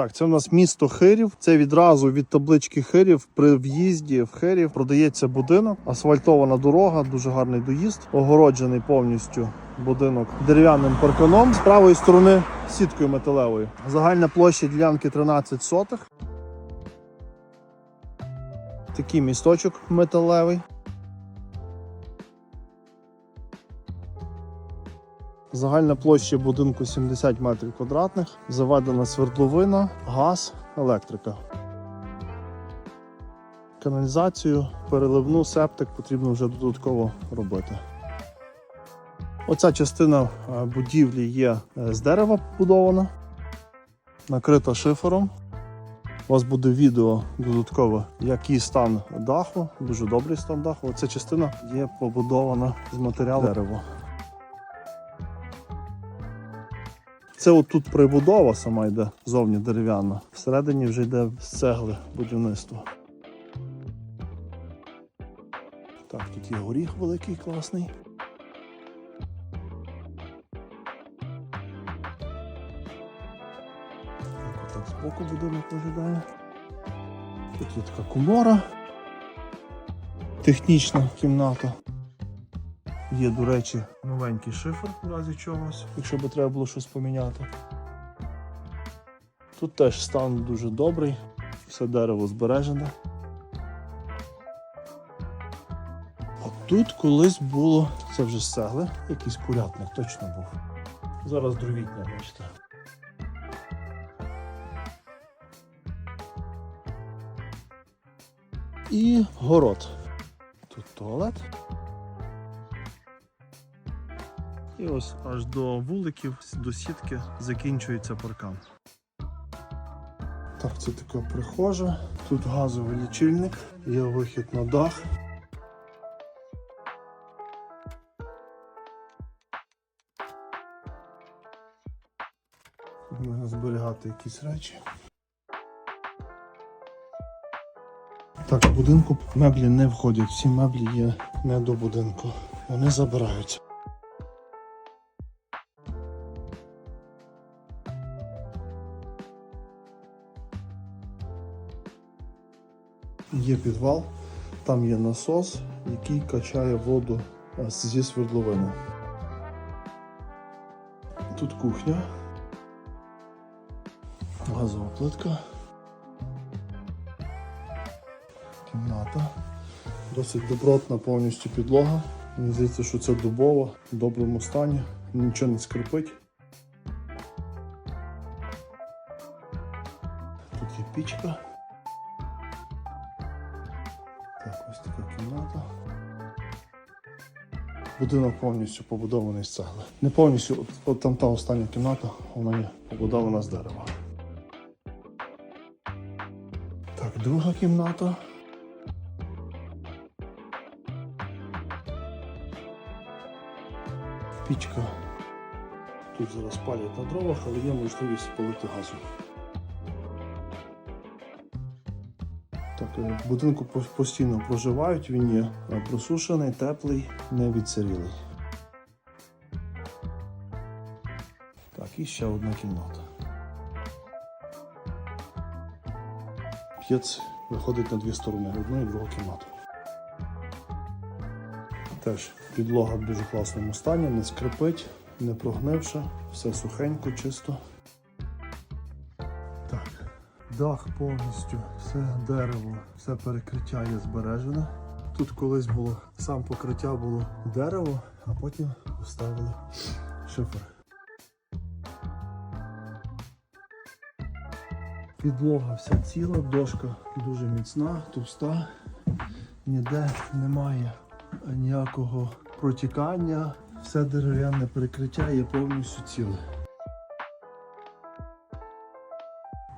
Так, це у нас місто Хирів. Це відразу від таблички Хирів. При в'їзді в Хирів продається будинок, асфальтована дорога, дуже гарний доїзд, огороджений повністю будинок дерев'яним парканом. З правої сторони сіткою металевою. Загальна площа ділянки 13 сотих. Такий місточок металевий. Загальна площа будинку 70 метрів квадратних, заведена свердловина, газ, електрика. Каналізацію, переливну, септик потрібно вже додатково робити. Оця частина е, будівлі є е, з дерева побудована, накрита шифером. У вас буде відео додатково, який стан даху, дуже добрий стан даху. Оця частина є побудована з матеріалу дерева. Це отут прибудова сама йде зовні дерев'яна. Всередині вже йде з цегли будівництво. Так, тут є горіх великий, класний. Так, отак збоку будинок виглядає. Тут є така комора. Технічна кімната. Є, до речі, новенький шифер в разі чогось, якщо би треба було щось поміняти. Тут теж стан дуже добрий, все дерево збережене. Тут колись було, це вже з якийсь курятник точно був. Зараз дровітня, бачите. І город. Тут туалет. І ось аж до вуликів, до сітки закінчується паркан. Так, це така прихожа. Тут газовий лічильник, є вихід на дах. Можна зберігати якісь речі. Так, в будинку меблі не входять. Всі меблі є не до будинку. Вони забираються. Є підвал, там є насос, який качає воду е, зі свердловини. Тут кухня, газова плитка, кімната. Досить добротна повністю підлога. Мені здається, що це дубова, в доброму стані, нічого не скрипить. Тут є пічка. Так, ось така кімната. Будинок повністю побудований з цегли. Не повністю, от, от там та остання кімната, вона є побудована з дерева. Так, друга кімната. Пічка. Тут зараз палять на дровах, але є можливість полити газом. В будинку постійно проживають, він є е, просушений, теплий, не відсирілий. Так, і ще одна кімната. П'єц виходить на дві сторони, одну і другу кімнату. Теж підлога в дуже класному стані, не скрипить, не прогнивша, все сухенько, чисто. Дах повністю, все дерево, все перекриття є збережене. Тут колись було сам покриття було дерево, а потім поставили шифер. Підлога вся ціла, дошка дуже міцна, товста, ніде немає ніякого протікання, все дерев'яне перекриття є повністю ціле.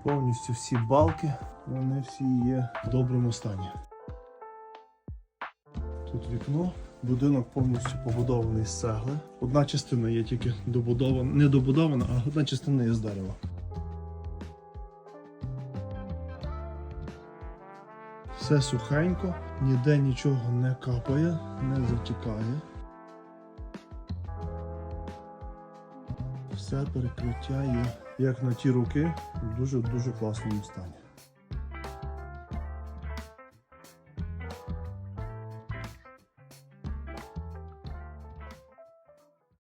Повністю всі балки, вони всі є в доброму стані. Тут вікно, будинок повністю побудований з цегли. Одна частина є тільки добудована, не добудована, а одна частина є з дерева. Все сухенько, ніде нічого не капає, не затікає. Все перекриття є як на ті роки, в дуже-дуже класному стані.